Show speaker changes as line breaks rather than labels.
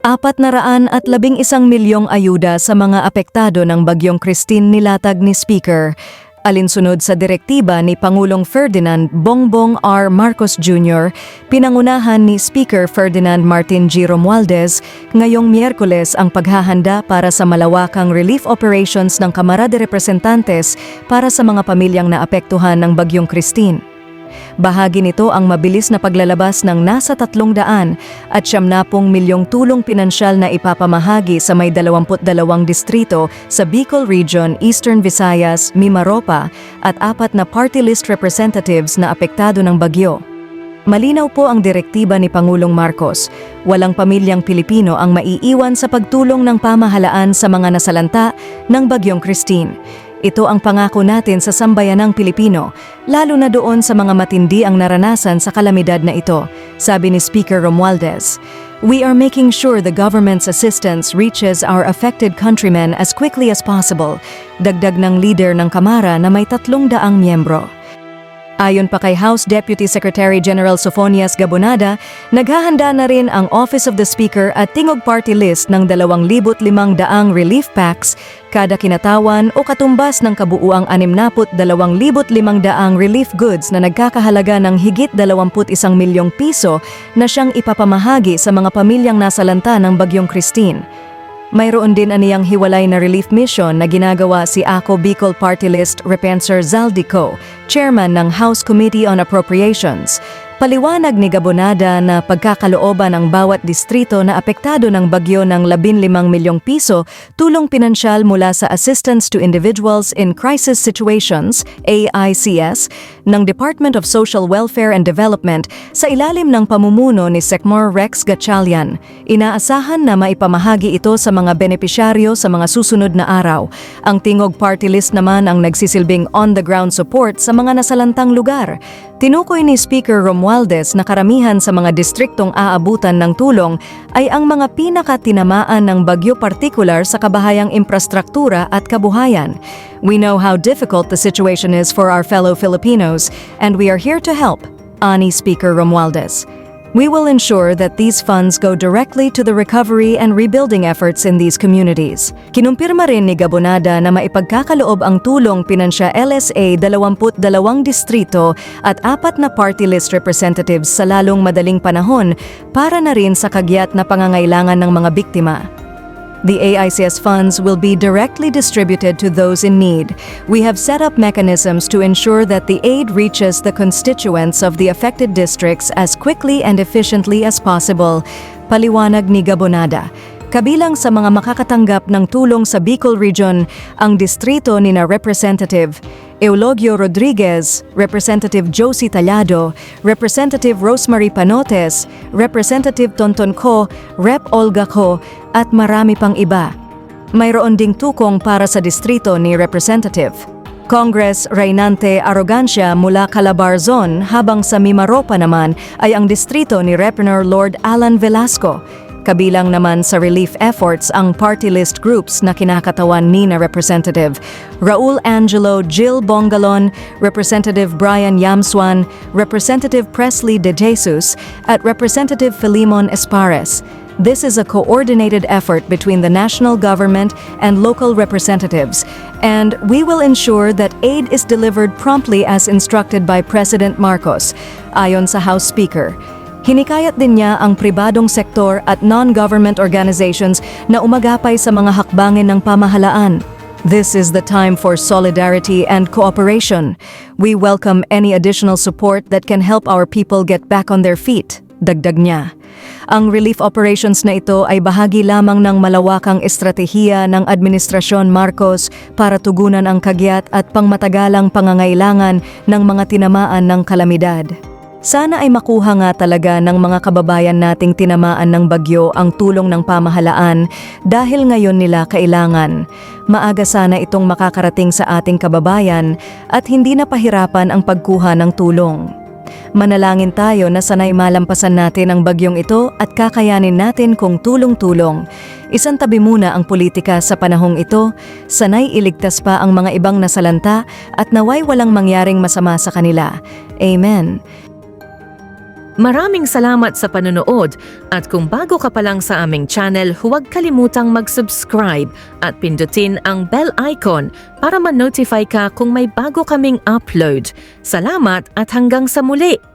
Apat na raan at labing isang milyong ayuda sa mga apektado ng bagyong Christine nilatag ni Speaker. Alinsunod sa direktiba ni Pangulong Ferdinand Bongbong R. Marcos Jr., pinangunahan ni Speaker Ferdinand Martin G. Romualdez ngayong Miyerkules ang paghahanda para sa malawakang relief operations ng Kamara de Representantes para sa mga pamilyang naapektuhan ng bagyong Christine. Bahagi nito ang mabilis na paglalabas ng nasa 300 at 70 milyong tulong pinansyal na ipapamahagi sa may 22 distrito sa Bicol Region, Eastern Visayas, Mimaropa at apat na party list representatives na apektado ng bagyo. Malinaw po ang direktiba ni Pangulong Marcos. Walang pamilyang Pilipino ang maiiwan sa pagtulong ng pamahalaan sa mga nasalanta ng Bagyong Christine. Ito ang pangako natin sa sambayanang Pilipino, lalo na doon sa mga matindi ang naranasan sa kalamidad na ito, sabi ni Speaker Romualdez. We are making sure the government's assistance reaches our affected countrymen as quickly as possible, dagdag ng leader ng Kamara na may tatlong daang miyembro. Ayon pa kay House Deputy Secretary General Sofonias Gabonada, naghahanda na rin ang Office of the Speaker at tingog party list ng 2,500 relief packs kada kinatawan o katumbas ng kabuuang 62,500 relief goods na nagkakahalaga ng higit 21 milyong piso na siyang ipapamahagi sa mga pamilyang nasalanta ng Bagyong Christine. Mayroon din aniyang hiwalay na relief mission na ginagawa si Ako Bicol Party List Repenser Zaldico, chairman ng House Committee on Appropriations. Paliwanag ni Gabonada na pagkakalooban ng bawat distrito na apektado ng bagyo ng 15 milyong piso tulong pinansyal mula sa Assistance to Individuals in Crisis Situations, AICS, ng Department of Social Welfare and Development sa ilalim ng pamumuno ni Secmor Rex Gatchalian. Inaasahan na maipamahagi ito sa mga benepisyaryo sa mga susunod na araw. Ang Tingog Party List naman ang nagsisilbing on-the-ground support sa mga nasalantang lugar. Tinukoy ni Speaker Romualdez na karamihan sa mga distriktong aabutan ng tulong ay ang mga pinakatinamaan ng bagyo partikular sa kabahayang infrastruktura at kabuhayan. We know how difficult the situation is for our fellow Filipinos and we are here to help, ani Speaker Romualdez. We will ensure that these funds go directly to the recovery and rebuilding efforts in these communities. Kinumpirma rin ni Gabonada na maipagkakaloob ang tulong pinansya LSA 22 distrito at apat na party list representatives sa lalong madaling panahon para na rin sa kagyat na pangangailangan ng mga biktima. The AICS funds will be directly distributed to those in need. We have set up mechanisms to ensure that the aid reaches the constituents of the affected districts as quickly and efficiently as possible. Paliwanag ni Gabonada. Kabilang sa mga makakatanggap ng tulong sa Bicol Region ang distrito ni na Representative Eulogio Rodriguez, Representative Josie Tallado, Representative Rosemary Panotes, Representative Tonton Co, Rep Olga Co, at marami pang iba. Mayroon ding tukong para sa distrito ni Representative. Congress Reynante Arrogancia mula Calabar Zone habang sa Mimaropa naman ay ang distrito ni Representative Lord Alan Velasco. Kabilang naman sa relief efforts ang party list groups na kinakatawan ni na Representative Raul Angelo Jill Bongalon, Representative Brian Yamswan, Representative Presley De Jesus, at Representative Filimon Espares. This is a coordinated effort between the national government and local representatives, and we will ensure that aid is delivered promptly as instructed by President Marcos, ayon sa House Speaker. Hinikayat din niya ang pribadong sektor at non-government organizations na umagapay sa mga hakbangin ng pamahalaan. This is the time for solidarity and cooperation. We welcome any additional support that can help our people get back on their feet, dagdag niya. Ang relief operations na ito ay bahagi lamang ng malawakang estratehiya ng Administrasyon Marcos para tugunan ang kagyat at pangmatagalang pangangailangan ng mga tinamaan ng kalamidad. Sana ay makuha nga talaga ng mga kababayan nating tinamaan ng bagyo ang tulong ng pamahalaan dahil ngayon nila kailangan. Maaga sana itong makakarating sa ating kababayan at hindi na pahirapan ang pagkuha ng tulong. Manalangin tayo na sanay malampasan natin ang bagyong ito at kakayanin natin kung tulong-tulong. Isantabi muna ang politika sa panahong ito, sanay iligtas pa ang mga ibang nasalanta at naway walang mangyaring masama sa kanila. Amen.
Maraming salamat sa panonood at kung bago ka pa lang sa aming channel, huwag kalimutang mag-subscribe at pindutin ang bell icon para ma-notify ka kung may bago kaming upload. Salamat at hanggang sa muli!